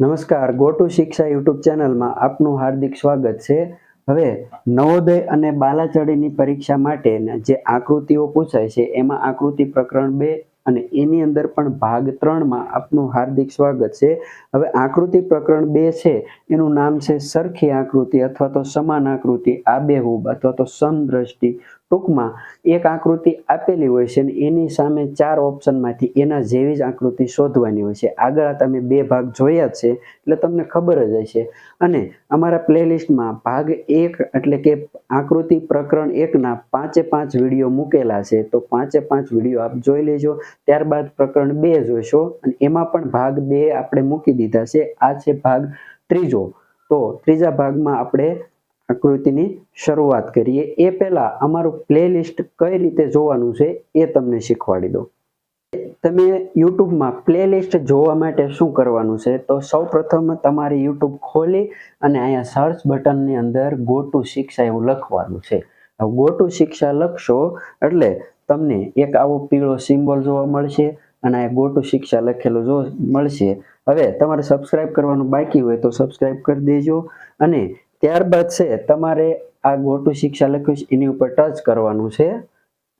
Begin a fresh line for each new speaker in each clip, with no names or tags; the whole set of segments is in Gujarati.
નમસ્કાર ગો ટુ શિક્ષા યુટ્યુબ ચેનલમાં આપનું હાર્દિક સ્વાગત છે. હવે, નવોદય અને બાલાચડીની પરીક્ષા માટે જે આકૃતિઓ પૂછાય છે, એમાં આકૃતિ પ્રકરણ બે અને એની અંદર પણ ભાગ ત્રણમાં આપનું હાર્દિક સ્વાગત છે. હવે, આકૃતિ પ્રકરણ બે છે, એનું નામ છે સરખી આકૃતિ અથવા તો સમાન આકૃતિ આબેહૂબ અથવા તો સમદ્રષ્ટિ. ટૂંકમાં એક આકૃતિ આપેલી હોય છે અને એની સામે ચાર ઓપ્શનમાંથી એના જેવી જ આકૃતિ શોધવાની હોય છે. આગળ તમે બે ભાગ જોયા છે, એટલે તમને ખબર જ હશે. અને અમારા પ્લેલિસ્ટમાં ભાગ એક એટલે કે આકૃતિ પ્રકરણ એકના પાંચે પાંચ વીડિયો મૂકેલા છે, તો પાંચે પાંચ વીડિયો આપ જોઈ લેજો. ત્યારબાદ પ્રકરણ બે જોઈશો અને એમાં પણ ભાગ બે આપણે મૂકી દીધા છે. આ છે ભાગ ત્રીજો. તો ત્રીજા ભાગમાં આપણે આકૃતિની શરૂઆત કરીએ. એ પહેલા અમારું પ્લેલિસ્ટ કઈ રીતે જોવાનું છે એ તમને શીખવાડી દો તમે યુટ્યુબમાં પ્લેલિસ્ટ જોવા માટે શું કરવાનું છે? તો સૌપ્રથમ તમારે યુટ્યુબ ખોલી અને અહીંયા સર્ચ બટનની અંદર ગો ટુ શિક્ષા એવું લખવાનું છે. ગો ટુ શિક્ષા લખશો એટલે તમને એક આવો પીળો સિમ્બોલ જોવા મળશે અને આ ગો ટુ શિક્ષા લખેલું જો મળશે. હવે તમારે સબસ્ક્રાઇબ કરવાનું બાકી હોય તો સબસ્ક્રાઇબ કરી દેજો અને ત્યારબાદ છે, તમારે આ ગો ટુ શિક્ષા લખ્યું એની ઉપર ટચ કરવાનું છે.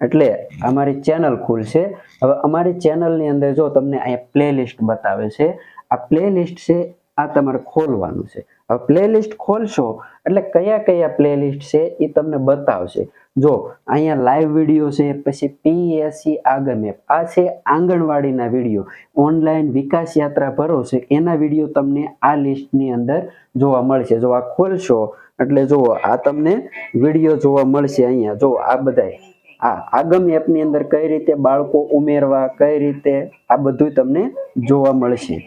એટલે અમારી ચેનલ ખુલશે હવે અમારી ચેનલની અંદર જો તમને અહીંયા પ્લેલિસ્ટ બતાવે છે, આ પ્લેલિસ્ટ છે, આ તમારે ખોલવાનું છે. હવે પ્લેલિસ્ટ ખોલશો, એટલે કયા કયા પ્લેલિસ્ટ છે, એ તમને બતાવશે. જો, અહીંયા લાઈવ વીડિયો છે, પછી પીએસસી આગમ એપ આ છે આંગણવાડીના વીડિયો ઓનલાઈન વિકાસ યાત્રા ભરો છે, એના વીડિયો તમને આ લિસ્ટની અંદર જોવા મળશે. જો આ ખોલશો, એટલે જુઓ આ તમને વીડિયો જોવા મળશે અહીંયા. જો આ બધાય, આ આગમ એપની અંદર કઈ રીતે બાળકો ઉમેરવા, કઈ રીતે આ બધું તમને જોવા મળશે.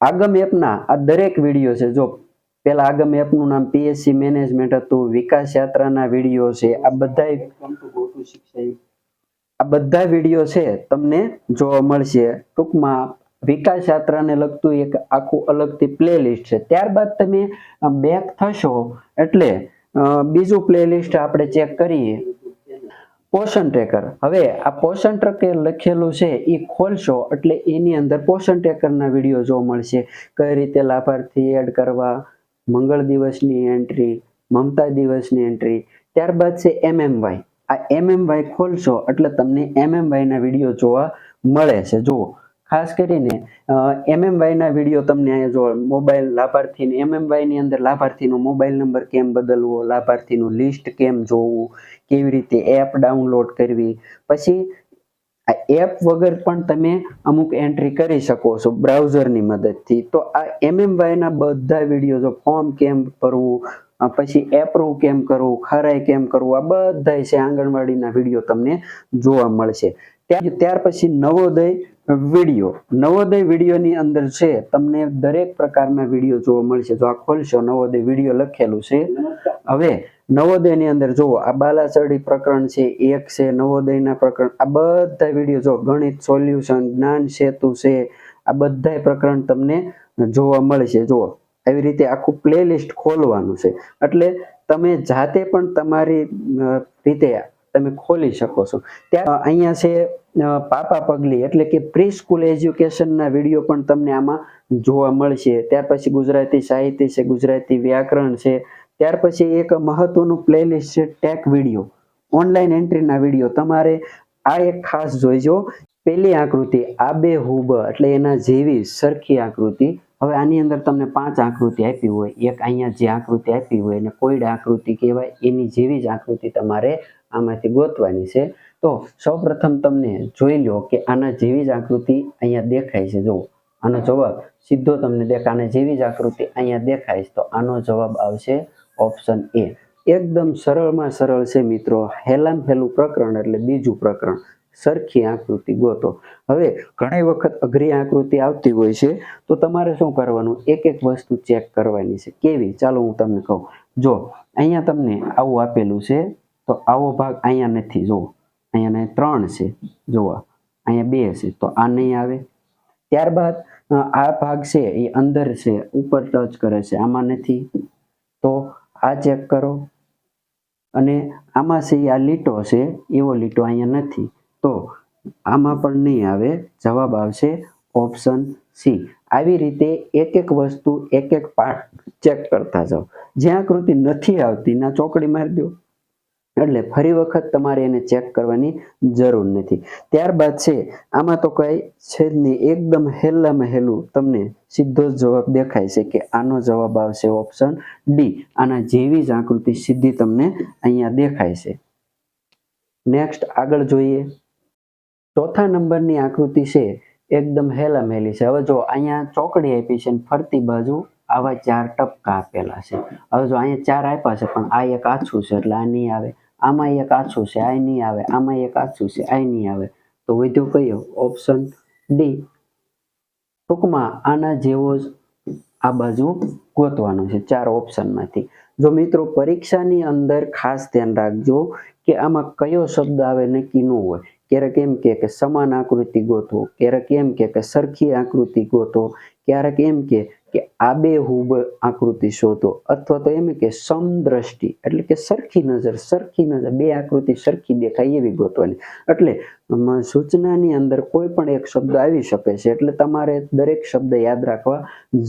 આગમ એપના આ દરેક વીડિયો છે, જો પેલા આગમ એપનું નામ પીએસસી મેનેજમેન્ટ હતું, વિકાસ યાત્રાના વીડિયો છે. આ બધા આ બધા વીડિયો છે તમને જોવા મળશે. ટૂંકમાં વિકાસ યાત્રાને લગતું એક આખું અલગથી પ્લેલિસ્ટ છે. ત્યારબાદ તમે બેક થશો એટલે બીજું પ્લેલિસ્ટ આપણે ચેક કરીએ. પોષણ ટ્રેકર હવે આ પોષણ ટ્રેકર લખેલું છે, એ ખોલશો એટલે એની અંદર પોષણ ટ્રેકરના વીડિયો જોવા મળશે. કઈ રીતે લાભાર્થી એડ કરવા મંગળ દિવસની એન્ટ્રી મમતા દિવસની એન્ટ્રી ત્યારબાદ છે એમએમવાય આ એમએમવાય ખોલશો એટલે તમને એમએમવાયના વીડિયો જોવા મળે છે. જુઓ, ખાસ કરીને એમએમવાયના વીડિયો તમને અહીંયા જો મોબાઈલ લાભાર્થીને એમએમવાયની અંદર લાભાર્થીનો મોબાઈલ નંબર કેમ બદલવો, લાભાર્થીનું લિસ્ટ કેમ જોવું, કેવી રીતે એપ ડાઉનલોડ કરવી. પછી આ એપ વગર પણ તમે અમુક એન્ટ્રી કરી શકો છો બ્રાઉઝરની મદદથી. તો આ એમએમવાયના બધા વીડિયો જો ફોર્મ કેમ ભરવું પછી એપ્રુવ કેમ કરવું, ખરાઈ કેમ કરવું, આ બધા છે આંગણવાડીના વીડિયો તમને જોવા મળશે. ત્યાર પછી નવોદય વીડિયો નવોદય વિડીયોની અંદર છે, તમને દરેક પ્રકારના વીડિયો જોવા મળશે. જો આ ખોલશો, નવોદય વીડિયો લખેલું છે. હવે નવોદયની અંદર જુઓ, આ બાલાચડી પ્રકરણ છે, એક છે, નવોદયના પ્રકરણ, આ બધા વીડિયો જો ગણિત, સોલ્યુશન, જ્ઞાન, સેતુ છે, આ બધા પ્રકરણ તમને જોવા મળશે. જુઓ, આવી રીતે આખું પ્લેલિસ્ટ ખોલવાનું છે. એટલે તમે જાતે પણ તમારી રીતે તમે ખોલી શકો છો. ત્યાં અહીંયા છે પાપા પગલી, એટલે કે પ્રી સ્કૂલ એજ્યુકેશનના વીડિયો પણ તમને આમાં જોવા મળશે. ત્યાર પછી ગુજરાતી સાહિત્ય છે, ગુજરાતી વ્યાકરણ છે ત્યાર પછી એક મહત્વનું પ્લેલિસ્ટ છે ટેક વીડિયો ઓનલાઈન એન્ટ્રીના વીડિયો તમારે આ એક ખાસ જોઈજો. પેલી આકૃતિ આબેહૂબ એટલે એના જેવી સરખી આકૃતિ. હવે આની અંદર તમને પાંચ આકૃતિ આપી હોય. એક અહીંયા જે આકૃતિ આપી હોય એને કોઈડ આકૃતિ કહેવાય. એની જેવી જ આકૃતિ તમારે આમાંથી ગોતવાની છે. તો સૌપ્રથમ તમને જોઈ લો કે આના જેવી જ આકૃતિ અહીંયા દેખાય છે. જુઓ આનો જવાબ સીધો તમને દેખાય. આના જેવી જ આકૃતિ અહીંયા દેખાય છે. તો આનો જવાબ આવશે ઓપ્શન એ એકદમ સરળમાં સરળ છે મિત્રો. હેલામ હેલું પ્રકરણ એટલે બીજું પ્રકરણ. સરખી આકૃતિ ગોતો. હવે ઘણી વખત અઘરી આકૃતિ આવતી હોય છે, તો તમારે શું કરવાનું? એક એક વસ્તુ ચેક કરવાની છે. કેવી? ચાલો હું તમને કહું. જો, અહીંયા તમને આવું આપેલું છે, તો આવો ભાગ અહીંયા નથી. જુઓ. અહીંયા ત્રણ છે. જોવા અહીંયા બે છે. તો આ નહીં આવે. ત્યારબાદ આ ભાગ છે, એ અંદર છે. ઉપર ટચ કરે છે. આમાં નથી. તો આ ચેક કરો. અને આમાં છે આ લીટો છે, એવો લીટો અહીંયા નથી. તો આમાં પણ નહીં આવે, જવાબ આવશે ઓપ્શન સી. આવી રીતે એક એક વસ્તુ એક એક પાર્ટ ચેક કરતા જાઓ. જ્યાં આકૃતિ નથી આવતી, ના ચોકડી મારી દો. એટલે ફરી વખત તમારે એને ચેક કરવાની જરૂર નથી. ત્યારબાદ છે, આમાં તો કઈ છે નહીં, એકદમ હેલામાં હેલું તમને સીધો જ જવાબ દેખાય છે કે આનો જવાબ આવશે ઓપ્શન ડી આના જેવી જ આકૃતિ સીધી તમને અહીંયા દેખાય છે. નેક્સ્ટ આગળ જોઈએ. ચોથા નંબરની આકૃતિ છે, એકદમ હેલામેલી છે. હવે જો અહીંયા ચોકડી આપી છે ફરતી બાજુ, આવા ચાર ટપકા આપેલા છે. હવે જો અહીંયા ચાર આપ્યા છે, પણ આ એક આછું છે, એટલે આ નહીં આવે. આમાં એક આછું છે આ નહીં આવે. આમાં એક આછું છે આ નહીં આવે. તો વધુ કયો? ઓપ્શન ડી ટૂંકમાં આના જેવો જ આ બાજુ ગોતવાનો છે, ચાર ઓપ્શનમાંથી જો મિત્રો પરીક્ષાની અંદર ખાસ ધ્યાન રાખજો કે આમાં કયો શબ્દ આવે નક્કી ન હોય. ક્યારેક એમ કે સમાન આકૃતિ ગોતો, ક્યારેક એમ કે સરખી આકૃતિ ગોતો, ક્યારેક એમ કે કે આબેહૂબ આકૃતિ શોધો. અથવા તો એમ કે સમદ્રષ્ટિ, એટલે કે સરખી નજર સરખી નજર, બે આકૃતિ સરખી દેખાય એવી ગોતવાની. એટલે સૂચનાની અંદર કોઈ પણ એક શબ્દ આવી શકે છે, એટલે તમારે દરેક શબ્દ યાદ રાખવા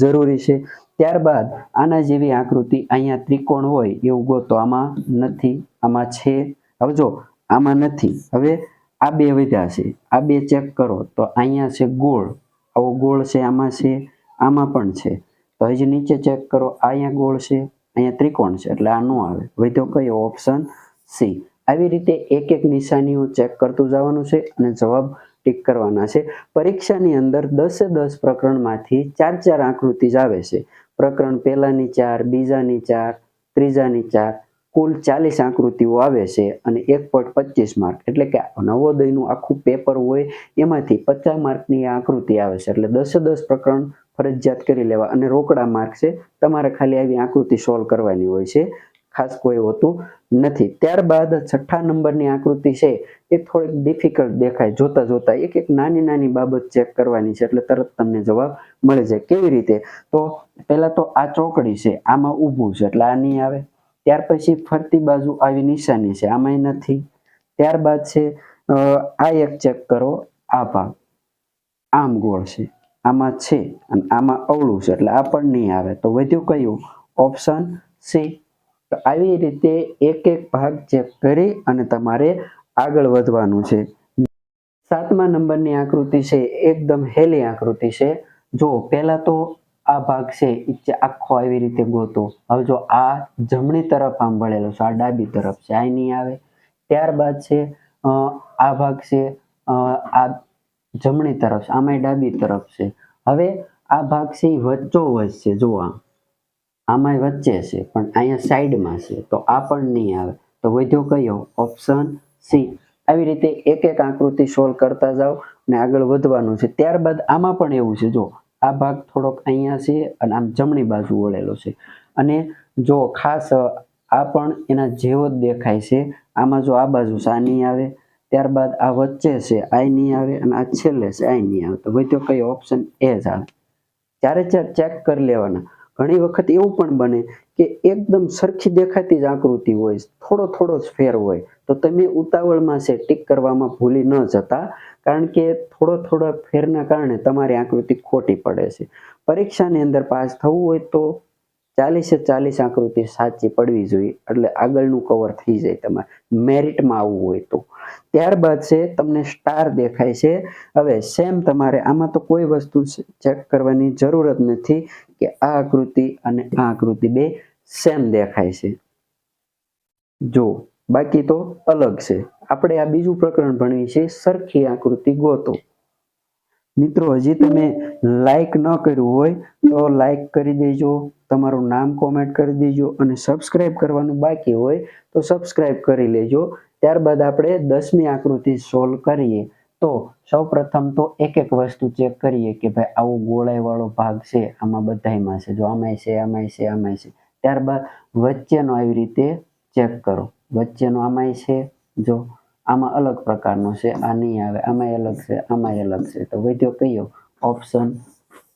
જરૂરી છે. ત્યારબાદ આના જેવી આકૃતિ અહીંયા ત્રિકોણ હોય એવું ગોતો. આમાં નથી, આમાં છે. હવે જો, આમાં નથી. હવે આ બે વધ્યા છે. આ બે ચેક કરો. તો અહીંયા છે ગોળ. આવો ગોળ છે, આમાં છે. આમાં પણ છે. તો હજી નીચે ચેક કરો અહીંયા ગોળ છે, અહીંયા ત્રિકોણ છે, એટલે આ ન આવે. વધ્યો કયો ઓપ્શન સી આવી રીતે એક એક નિશાનીઓ ચેક કરતું જવાનું છે અને જવાબ ટીક કરવાના છે. પરીક્ષાની અંદર દસે દસ પ્રકરણમાંથી ચાર ચાર આકૃતિ જ આવે છે. પ્રકરણ પહેલાની ચાર, બીજાની ચાર, ત્રીજાની ચાર કુલ ચાલીસ આકૃતિઓ આવે છે અને એક પોઈન્ટ પચીસ માર્ક એટલે કે નવોદયનું આખું પેપર હોય, એમાંથી પચાસ માર્કની આકૃતિ આવે છે. એટલે દસે દસ પ્રકરણ ફરજિયાત કરી લેવા. અને રોકડા માર્ક છે, તમારે ખાલી આવી આકૃતિ સોલ્વ કરવાની હોય છે. ખાસ કોઈ હોતું નથી. ત્યારબાદ છઠ્ઠા નંબરની આકૃતિ છે, એ થોડીક ડિફિકલ્ટ દેખાય. જોતા જોતા એક એક નાની નાની બાબત ચેક કરવાની છે, એટલે તરત તમને જવાબ મળી જાય. કેવી રીતે? તો પહેલાં તો આ ચોકડી છે, આમાં ઊભું છે. એટલે આ નહીં આવે. ત્યાર પછી ફરતી બાજુ આવી નિશાની છે. આમાંય નથી. ત્યારબાદ છે આ એક ચેક કરો. આ ભાગ. આમ ગોળ છે. આમાં છે અને આમાં અવળું છે. એટલે આ પણ નહીં આવે. તો વધ્યું કયું? Option C. તો આવી રીતે એક એક ભાગ ચેક કરી અને તમારે આગળ વધવાનું છે. સાતમા નંબરની આકૃતિ છે. એકદમ હેલી આકૃતિ છે. જો પહેલાં તો આ ભાગ છે એ આખો આવી રીતે ગોતો. હવે જો આ જમણી તરફ આમ વળેલો છે, આ ડાબી તરફ છે આ નહીં આવે. ત્યારબાદ છે આ ભાગ છે આ જમણી તરફ છે, આમાંય ડાબી તરફ છે. હવે આ ભાગ છે એ વચ્ચો વચ્ચ છે, જો આમ. આમાંય વચ્ચે છે, પણ અહીંયા સાઈડમાં છે, તો આ પણ નહીં આવે. તો વધ્યો કયો? Option C. આવી રીતે એક એક આકૃતિ સોલ્વ કરતા જાઓ અને આગળ વધવાનું છે. ત્યારબાદ આમાં પણ એવું છે, જો આ ભાગ થોડોક અહીંયા છે અને આમ જમણી બાજુ વળેલો છે. અને જો ખાસ આ પણ એના જેવો જ દેખાય છે. આમાં જો આ બાજુ સા નહીં આવે. ત્યારબાદ આ વચ્ચે છે આઈ નહીં આવે અને આ છેલ્લે છે આઈ નહીં આવે. તો ભાઈ તો કઈ ઓપ્શન એ જ આવે. ચારે ચાર ચેક કરી લેવાના. ઘણી વખત એવું પણ બને કે એકદમ સરખી દેખાતી જ આકૃતિ હોય, થોડો થોડો જ ફેર હોય, તો તમે ઉતાવળમાં છે ટીક કરવામાં ભૂલી ન જતા, કારણ કે થોડો થોડો ફેરના કારણે તમારી આકૃતિ ખોટી પડે છે. પરીક્ષાની અંદર પાસ થવું હોય તો ચાલીસે ચાલીસ આકૃતિ સાચી પડવી જોઈએ, એટલે આગળનું કવર થઈ જાય તમારે મેરિટમાં આવવું હોય તો. ત્યારબાદ છે, તમને સ્ટાર દેખાય છે. હવે સેમ તમારે, આમાં તો કોઈ વસ્તુ ચેક કરવાની જરૂર જ નથી. કે આ આકૃતિ અને આ આકૃતિ બે સેમ દેખાય છે. જો, બાકી તો અલગ છે. આપણે આ બીજું પ્રકરણ ભણવી છે, સરખી આકૃતિ ગોતો. મિત્રો, હજી તમે લાઈક ન કર્યું હોય, તો લાઈક કરી દેજો, તમારું નામ કોમેન્ટ કરી દેજો અને સબસ્ક્રાઇબ કરવાનું બાકી હોય, તો સબસ્ક્રાઇબ કરી લેજો. ત્યારબાદ આપણે દસમી આકૃતિ સોલ્વ કરીએ. તો સૌપ્રથમ તો એક એક વસ્તુ ચેક કરીએ કે ભાઈ આવો ગોળાઈ વાળો ભાગ છે, આમાં બધાયમાં છે. જો આમાંય છે આમાંય છે આમાંય છે. ત્યારબાદ વચ્ચેનો આવી રીતે ચેક કરો. વચ્ચેનો આમાંય છે, જો આમાં અલગ પ્રકારનો છે, આ નહીં આવે, આમાંય અલગ છે, આમાંય અલગ છે. તો વધ્યો કયો? Option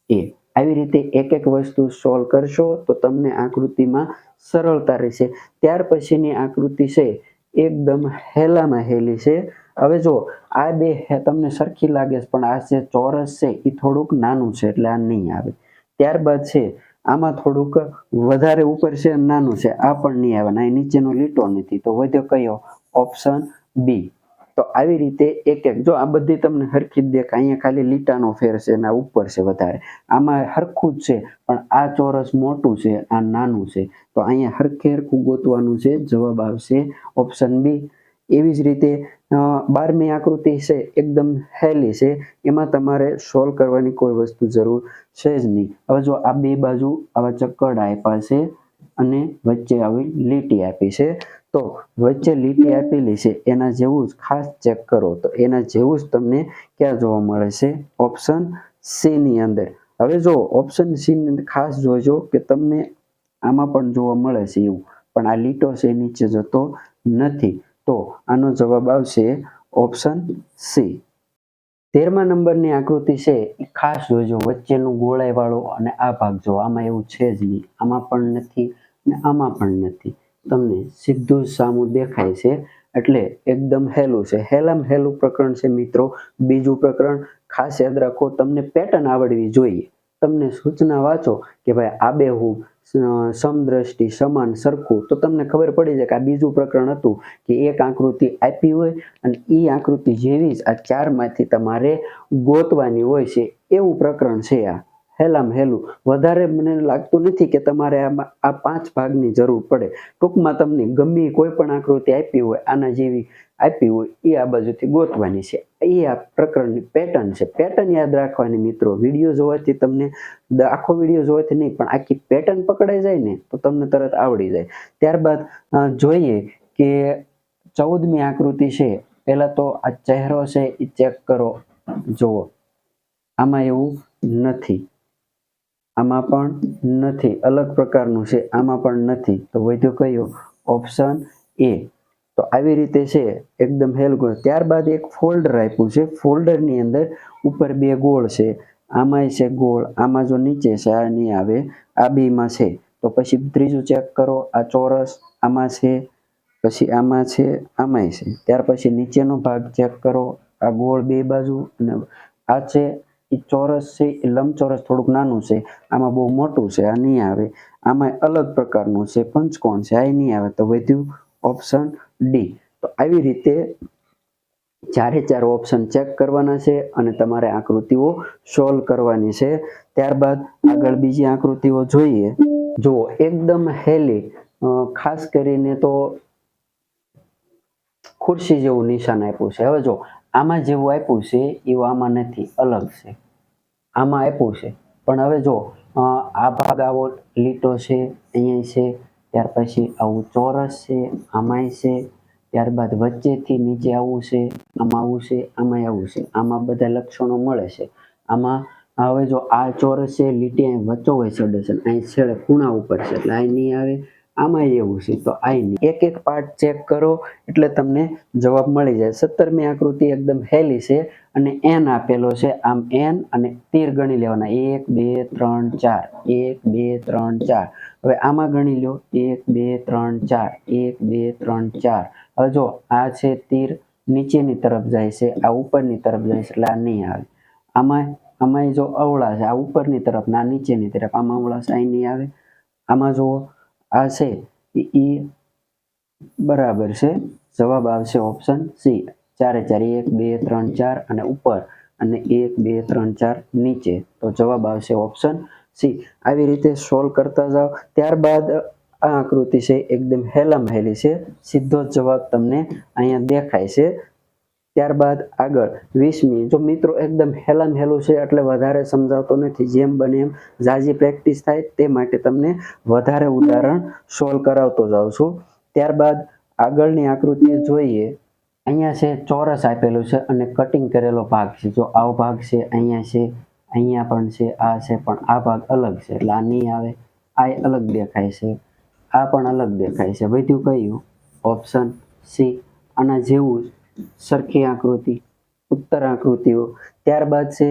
A. આવી રીતે એક એક વસ્તુ સોલ્વ કરશો તો તમને આકૃતિમાં સરળતા રહેશે. ત્યાર પછીની આકૃતિ છે, એકદમ હેલામાં હેલી છે. હવે જો, આ બે તમને સરખી લાગે છે, પણ આ જે ચોરસ છે એ થોડુંક નાનું છે, એટલે આ નહીં આવે. ત્યારબાદ છે, આમાં થોડુંક વધારે ઉપર છે નાનું છે, આ પણ નહીં આવે, અને નીચેનો લીટો નથી. તો વધ્યો કયો? Option B. તો આવી રીતે એક એક. જો, આ બધી તમને હરખી જ દેખાય. અહીંયા ખાલી લીટાનો ફેર છે અને ઉપર છે વધારે. આમાં હરખું જ છે, પણ આ ચોરસ મોટું છે, આ નાનું છે. તો અહીંયા હરખે હરખું ગોતવાનું છે, જવાબ આવશે ઓપ્શન બી. એવી જ રીતે બારમી આકૃતિ છે, એકદમ હેલી છે. એમાં તમારે સોલ્વ કરવાની કોઈ વસ્તુ જરૂર છે જ નહીં. હવે જો આ બે બાજુ આવા ચક્કડ આપ્યા છે અને વચ્ચે આવી લીટી આપી છે, તો વચ્ચે લીટી આપેલી છે, એના જેવું જ ખાસ ચેક કરો. તો એના જેવું જ તમને ક્યાં જોવા મળે છે? ઓપ્શન સી ની અંદર. હવે જો ઓપ્શન સી ની અંદર ખાસ જોજો કે તમને આમાં પણ જોવા મળે છે એવું. પણ આ લીટો છે નીચે જતો નથી. તો આનો જવાબ આવશે ઓપ્શન સી. તેરમા નંબરની આકૃતિ છે એ ખાસ જોજો વચ્ચેનું ગોળાઈવાળો અને આ ભાગ જો આમાં એવું છે જ નહીં. આમાં પણ નથી ને આમાં પણ નથી. તમને સીધું સામું દેખાય છે એટલે એકદમ હેલું છે. હેલામ હેલું પ્રકરણ છે મિત્રો. બીજું પ્રકરણ ખાસ યાદ રાખો તમને પેટર્ન આવડવી જોઈએ. તમને સૂચના વાંચો કે ભાઈ આબેહૂબ અ, સમદ્રષ્ટિ, સમાન, સરખું. તો તમને ખબર પડી જાય કે આ બીજું પ્રકરણ હતું કે એક આકૃતિ આપી હોય અને એ આકૃતિ જેવી જ આ ચારમાંથી તમારે ગોતવાની હોય છે. એવું પ્રકરણ છે આ. હેલામ હેલું. વધારે મને લાગતું નથી કે તમારે આ પાંચ ભાગની જરૂર પડે. ટૂંકમાં તમને ગમે કોઈ પણ આકૃતિ આપી હોય, આના જેવી આપી હોય, એ આ બાજુથી ગોતવાની છે. એ આ પ્રકરણની પેટર્ન છે. પેટર્ન યાદ રાખવાની મિત્રો વીડિયો જોવાથી તમને આખો વીડિયો જોવાથી નહીં, પણ આખી પેટર્ન પકડાઈ જાય ને, તો તમને તરત આવડી જાય. ત્યારબાદ જોઈએ કે ચૌદમી આકૃતિ છે. પહેલા તો આ ચહેરો છે, એ ચેક કરો. જુઓ. આમાં એવું નથી. આમાં પણ નથી, અલગ પ્રકારનું છે, આમાં પણ નથી. તો વધ્યો કયો? ઓપ્શન એ. તો આવી રીતે છે, એકદમ હેલગો ત્યારબાદ એક ફોલ્ડર આપ્યું છે, ફોલ્ડરની અંદર ઉપર બે ગોળ છે. આમાંય છે ગોળ, આમાં જો નીચે છે, આ નહીં આવે, આ બેમાં છે. તો પછી ત્રીજું ચેક કરો, આ ચોરસ, આમાં છે, પછી આમાં છે, આમાંય છે. ત્યાર પછી નીચેનો ભાગ ચેક કરો, આ ગોળ બે બાજુ અને આ છે એ ચોરસ છે એ લંબચોરસ થોડુંક નાનું છે, આમાં બહુ મોટું છે, આ નહીં આવે. આમાં અલગ પ્રકારનું છે, પંચકોણ છે, આ નહીં આવે. તો વધ્યું ઓપ્શન ડી તો આવી રીતે ચારે ચાર ઓપ્શન ચેક કરવાના છે અને તમારે આકૃતિઓ સોલ્વ કરવાની છે. ત્યારબાદ આગળ બીજી આકૃતિઓ જોઈએ. જુઓ, એકદમ હેલી ખાસ કરીને તો ખુરશી જેવું નિશાન આપ્યું છે. હવે જો આમાં જેવું આપ્યું છે, એવું આમાં નથી. અલગ છે. આમાં આપ્યું છે. પણ હવે જો આ ભાગ આવો લીટો છે, અહીંયા છે, ત્યાર પછી આવું ચોરસ છે, આમાંય છે, ત્યારબાદ વચ્ચેથી નીચે આવું છે, આમાં આવું છે, આમાંય આવું છે. આમાં બધા લક્ષણો મળે છે. આમાં હવે જો આ ચોરસ છે, લીટી અહીં વચ્ચો હોય છે અને અહીં છેડે ખૂણા ઉપર છે. એટલે અહીં નહીં આવે આમાં એવું છે. તો આઈની એક એક પાર્ટ ચેક કરો, એટલે તમને જવાબ મળી જાય. સત્તરમી આકૃતિ એકદમ હેલી છે અને એન આપેલો છે. આમ એન અને તીર ગણી લેવાના. એક, બે, ત્રણ, ચાર. એક, બે, ત્રણ, ચાર. હવે આમાં ગણી લો. એક, બે, ત્રણ, ચાર. એક, બે, ત્રણ, ચાર. હવે જો આ છે તીર, નીચેની તરફ જાય છે. આ ઉપરની તરફ જાય છે, એટલે આ નહીં આવે. આમાં આમાં જો અવળા છે, આ ઉપરની તરફ ના નીચેની તરફ. આમાં અવળા છે, અહીં નહીં આવે. આમાં જુઓ. આ છે. એ બરાબર છે. જવાબ આવશે ઓપ્શન સી ચારે, ચાર, એક, બે, ત્રણ, ચાર અને ઉપર અને એક, બે, ત્રણ, ચાર નીચે. તો જવાબ આવશે ઓપ્શન સી આવી રીતે સોલ્વ કરતા જાઓ. ત્યારબાદ આ આકૃતિ છે, એકદમ હેલમ હેલી છે. સીધો જવાબ તમને અહીંયા દેખાય છે. ત્યારબાદ આગળ વીસમી જો મિત્રો એકદમ હેલમ હેલું છે, એટલે વધારે સમજાવતો નથી, જેમ બને એમ ઝાઝી પ્રેક્ટિસ થાય તે માટે તમને વધારે ઉદાહરણ સોલ્વ કરાવતો જાઉં છું. ત્યારબાદ આગળની આકૃતિ જોઈએ, અહીંયા છે ચોરસ આપેલું છે અને કટિંગ કરેલો ભાગ છે. જો આવો ભાગ છે, અહીંયા છે, અહીંયા પણ છે, આ છે, પણ આ ભાગ અલગ છે, એટલે આ નહીં આવે, આ અલગ દેખાય છે, આ પણ અલગ દેખાય છે. વધ્યું કયું ઓપ્શન સી, આના જેવું જ સરખી આકૃતિ, ઉત્તર આકૃતિઓ. ત્યારબાદ છે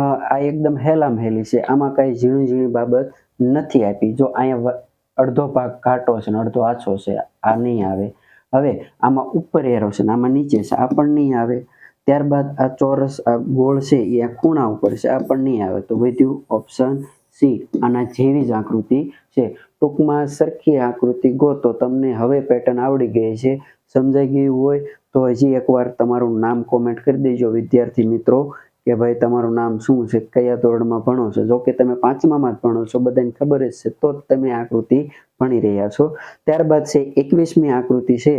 આ એકદમ હેલામ હેલી છે. આમાં કાંઈ ઝીણી ઝીણી બાબત નથી આપી. જો અહીંયા અડધો ભાગ ઘાટો છે ને અડધો આછો છે, આ નહીં આવે. હવે આમાં ઉપર એરો છે ને આમાં નીચે છે, આ પણ નહીં આવે. ત્યારબાદ આ ચોરસ, આ ગોળ છે, એ ખૂણા ઉપર છે, આ પણ નહીં આવે. તો વધ્યું ઓપ્શન સી, આના જેવી જ આકૃતિ છે. ટૂંકમાં સરખી આકૃતિ ગોતો, તમને હવે પેટર્ન આવડી ગઈ છે. સમજાઈ ગયું હોય તો હજી એકવાર તમારું નામ કોમેન્ટ કરી દેજો, વિદ્યાર્થી મિત્રો, કે ભાઈ તમારું નામ શું છે, કયા ધોરણમાં ભણો છો? જો કે તમે પાંચમામાં જ ભણો છો, બધાને ખબર જ છે, તો જ તમે આકૃતિ ભણી રહ્યા છો. ત્યારબાદ છે, એકવીસમી આકૃતિ છે.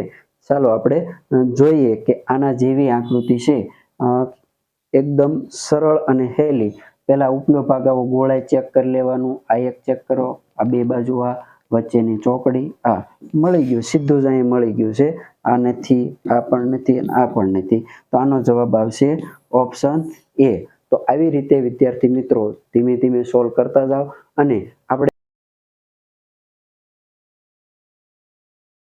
ચાલો આપણે જોઈએ કે આના જેવી આકૃતિ છે. એકદમ સરળ અને હેલી. પહેલા ઉપનો ભાગ આવો ગોળાઈ ચેક કરી લેવાનું, આ એક ચેક કરો, આ બે બાજુ આ, વચ્ચેની ચોકડી, આ. મળી ગયું, સીધું જ અહીં મળી ગયું છે. આ નથી, આ પણ નથી અને આ પણ નથી. તો આનો જવાબ આવશે ઓપ્શન એ. તો આવી રીતે વિદ્યાર્થી મિત્રો ધીમે ધીમે સોલ્વ કરતા જાઓ અને આપણે